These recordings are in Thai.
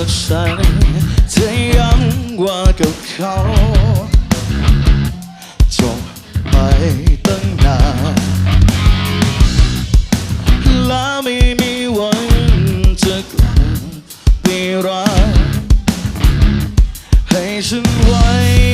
กับฉันเธยังว่ากับเขาจบไปตั้งนานและไม่มีวันจะกลับไปรักให้ฉันไว้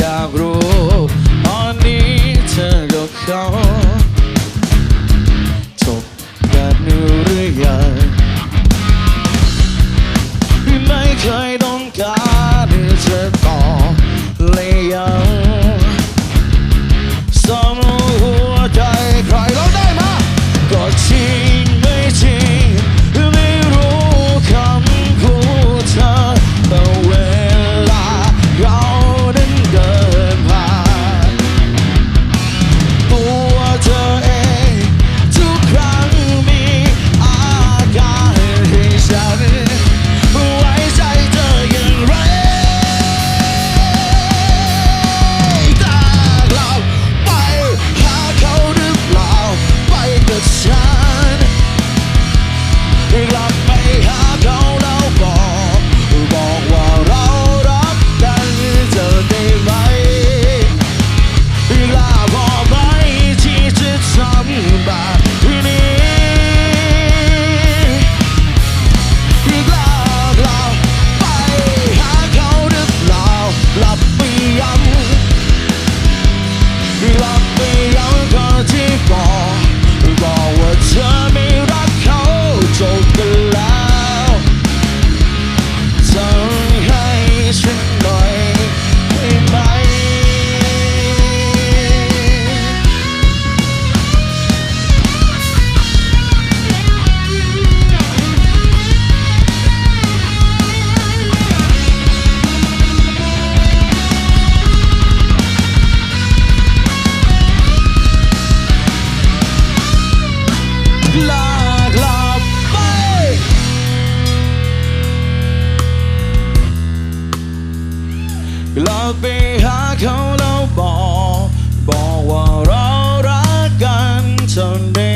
Yavro, Oni Tango Kong. ไปหาเขาแล้วบอก บอกว่าเรารักกันเท่านั้น